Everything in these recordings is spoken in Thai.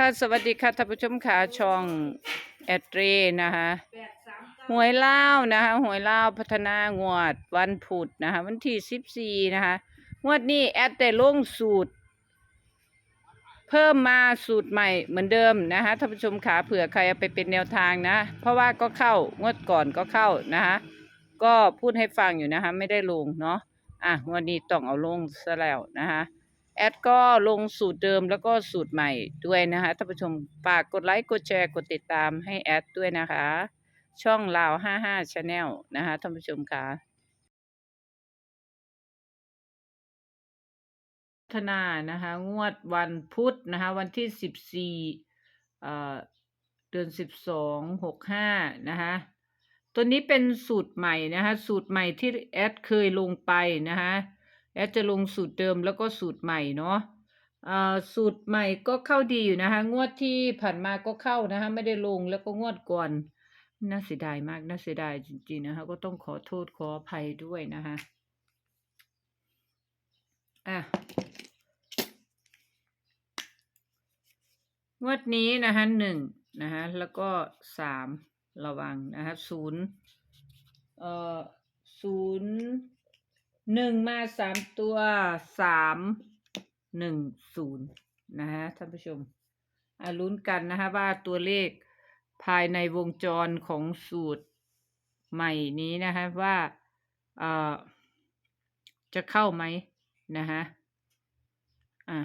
ค่ะสวัสดีค่ะท่านผู้ชมค่ะช่องแอดเรนะคะหวยเล่าวนะคะหวยเล่าวพัฒนางวดวันพุธนะคะ วันที่สิบสี่นะคะงวดนี้แอดได้ลงสูตร เพิ่มมาสูตรใหม่เหมือนเดิมนะคะท่านผู้ชมขาเผื่อใครเอาไปเป็นแนวทางนะ เพราะว่าก็เข้างวดก่อนก็เข้านะคะก็พูดให้ฟังอยู่นะคะ ไม่ได้ลงเนาะอะงวันนี้ต้องเอาลงซะแล้วนะคะ แอดก็ลงสูตรเดิมแล้วก็สูตรใหม่ด้วยนะคะท่านผู้ชมฝากกดไลค์กดแชร์กดติดตามให้แอดด้วยนะคะ ช่องลาวห้าห้าชาแนลนะคะท่านผู้ชมค่ะพัฒนานะคะงวดวันพุธนะคะวันที่สิบสี่เอ่อเดือนสิบสองหกห้านะคะตัวนี้เป็นสูตรใหม่นะคะสูตรใหม่ที่แอดเคยลงไปนะคะ แอดจะลงสูตรเดิมแล้วก็สูตรใหม่เนาะอ่าสูตรใหม่ก็เข้าดีอยู่นะคะ งวดที่ผ่านมาก็เข้านะคะ ไม่ได้ลงแล้วก็งวดก่อน น่าเสียดายมาก น่าเสียดายจริงๆนะคะ ก็ต้องขอโทษขออภัยด้วยนะคะ อะ งวดนี้นะคะหนึ่งนะคะแล้วก็สามระวังนะคะศูนย์เอ่อศูนย์ หนึ่งมาสามตัวสามหนึ่งศูนย์นะฮะท่านผู้ชมอะลุ้นกันนะฮะว่าตัวเลขภายในวงจรของสูตรใหม่นี้นะฮะว่าเอ่อจะเข้าไหมนะฮะอะ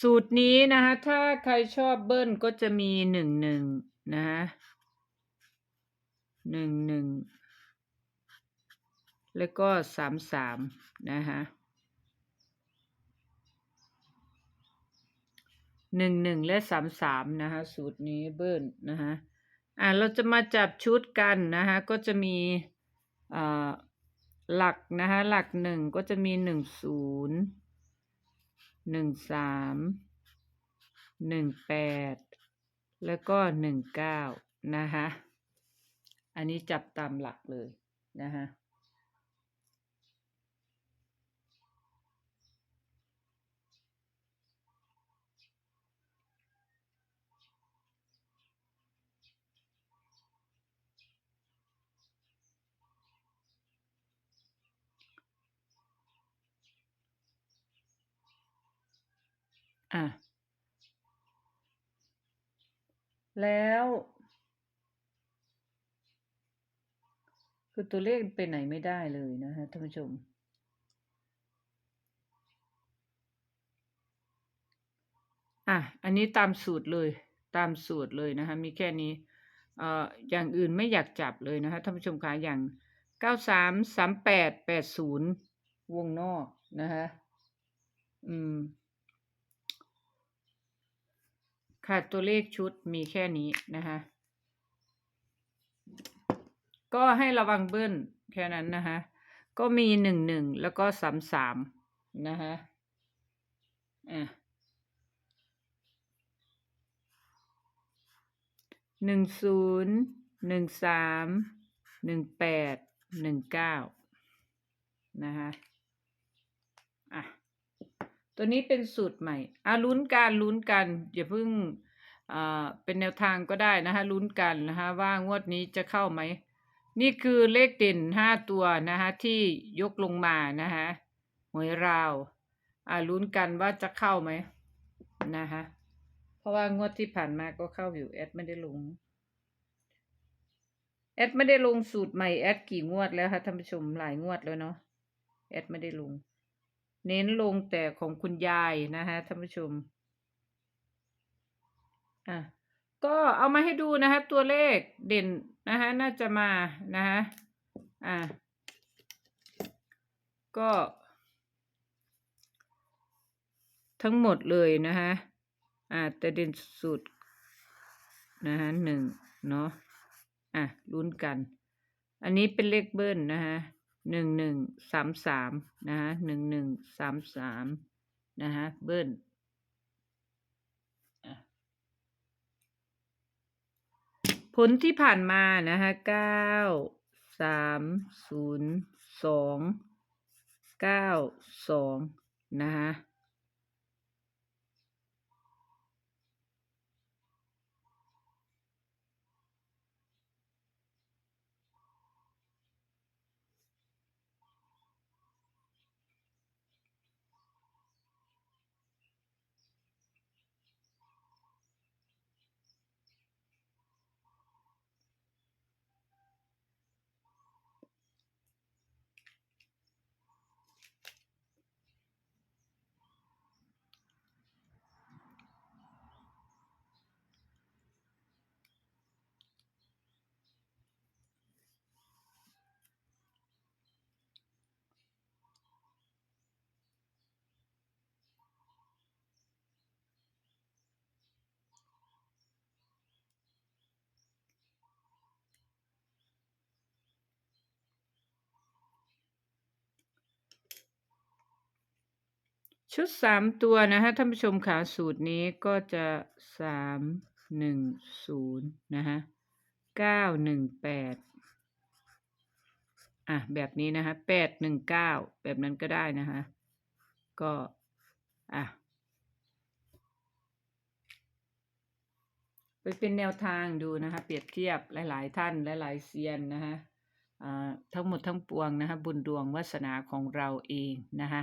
สูตรนี้นะคะถ้าใครชอบเบิ้ลก็จะมีหนึ่งหนึ่งนะคะหนึ่งหนึ่งแล้วก็สามสามนะคะหนึ่งหนึ่งและสามสามนะคะสูตรนี้เบิ้ลนะคะอ่าเราจะมาจับชุดกันนะคะก็จะมีอ่าหลักนะคะหลักหนึ่งก็จะมีหนึ่งศูนย์ หนึ่งสามหนึ่งแปดแล้วก็หนึ่งเก้านะคะ อันนี้จับตามหลักเลยนะคะ อะ แล้ว คือตัวเลขไปไหนไม่ได้เลยนะฮะท่านผู้ชม อะ อันนี้ตามสูตรเลย ตามสูตรเลยนะคะ มีแค่นี้ เอ่อ อย่างอื่นไม่อยากจับเลยนะคะท่านผู้ชมคะอย่างเก้าสามสามแปดแปดศูนย์วงนอกนะคะ อืม ค่ะตัวเลขชุดมีแค่นี้นะคะ ก็ให้ระวังเบิ้ลแค่นั้นนะคะ ก็มีหนึ่งหนึ่งแล้วก็สามสามนะคะอะหนึ่งศูนย์หนึ่งสามหนึ่งแปดหนึ่งเก้านะคะอะ ตัวนี้เป็นสูตรใหม่อะลุ้นกันลุ้นกันอย่าเพิ่งเป็นแนวทางก็ได้นะคะลุ้นกันนะคะว่างวดนี้จะเข้าไหม นี่คือเลขเด่นห้าตัวนะคะที่ยกลงมานะคะหวยราวอาลุ้นกันว่าจะเข้าไหมนะคะเพราะว่างวดที่ผ่านมาก็เข้าอยู่แอดไม่ได้ลงแอดไม่ได้ลงสูตรใหม่แอดกี่งวดแล้วคะท่านผู้ชมหลายงวดแล้วเนาะแอดไม่ได้ลง เน้นลงแต่ของคุณยายนะคะท่านผู้ชม อะ ก็เอามาให้ดูนะคะตัวเลขเด่นนะคะน่าจะมานะคะอะ ก็ ทั้งหมดเลยนะคะอะแต่เด่นสุดนะคะหนึ่งเนาะอะลุ้นกัน อันนี้เป็นเลขเบิ้ลนะคะ หนึ่งหนึ่งสามสามนะฮะหนึ่งหนึ่งสามสามนะฮะเบิ้ลผลที่ผ่านมานะฮะเก้าสามศูนย์สองเก้าสองนะฮะ ชุดสามตัวนะคะท่านผู้ชมค่ะสูตรนี้ก็จะสามหนึ่งศูนย์นะคะเก้าหนึ่งแปดอะแบบนี้นะคะแปดหนึ่งเก้าแบบนั้นก็ได้นะคะก็อะไปเป็นแนวทางดูนะคะเปรียบเทียบหลาย ๆ ท่านหลายๆเซียนนะคะทั้งหมดทั้งปวงนะคะบุญดวงวาสนาของเราเองนะคะ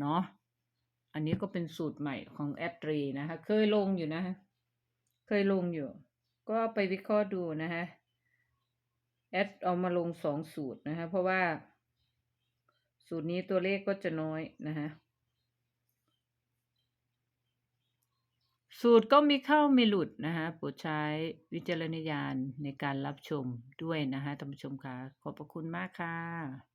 เนาะ อันนี้ก็เป็นสูตรใหม่ของแอดรีนะคะ เคยลงอยู่นะฮะเคยลงอยู่ ก็ไปวิเคราะห์ดูนะฮะแอดเอามาลงสองสูตรนะคะ เพราะว่า สูตรนี้ตัวเลขก็จะน้อยนะฮะสูตรก็มีเข้ามีหลุดนะคะโปรดใช้วิจารณญาณในการรับชมด้วยนะคะท่านผู้ชมค่ะ ขอบพระคุณมากค่ะ